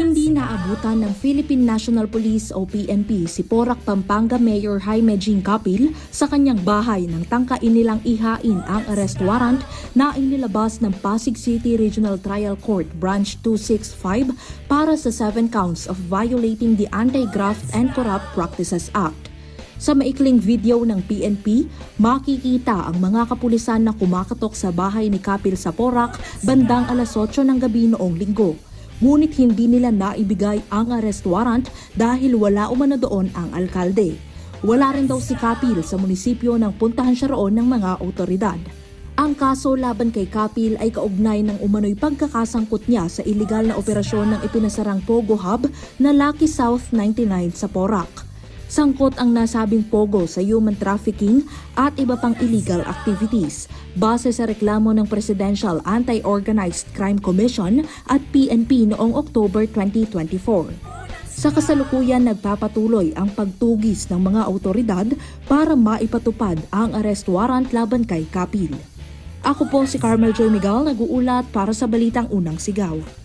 Hindi naabutan ng Philippine National Police o PNP si Porac Pampanga Mayor Jaime Jean Capil sa kanyang bahay nang tangkain nilang ihain ang arrest warrant na inilabas ng Pasig City Regional Trial Court Branch 265 para sa 7 counts of violating the Anti-Graft and Corrupt Practices Act. Sa maikling video ng PNP, makikita ang mga kapulisan na kumakatok sa bahay ni Kapil sa Porac bandang alas 8 ng gabi noong linggo. Ngunit hindi nila naibigay ang arrest warrant dahil wala umano doon ang alkalde. Wala rin daw si Kapil sa munisipyo nang puntahan siya roon ng mga otoridad. Ang kaso laban kay Kapil ay kaugnay ng umano'y pagkakasangkot niya sa iligal na operasyon ng ipinasarang Pogo Hub na Lucky South 99 sa Porac. Sangkot ang nasabing pogo sa human trafficking at iba pang illegal activities base sa reklamo ng Presidential Anti-Organized Crime Commission at PNP noong October 2024. Sa kasalukuyan nagpapatuloy ang pagtugis ng mga autoridad para maipatupad ang arrest warrant laban kay Kapil. Ako po si Carmel Joy Miguel nag-uulat para sa Balitang Unang Sigaw.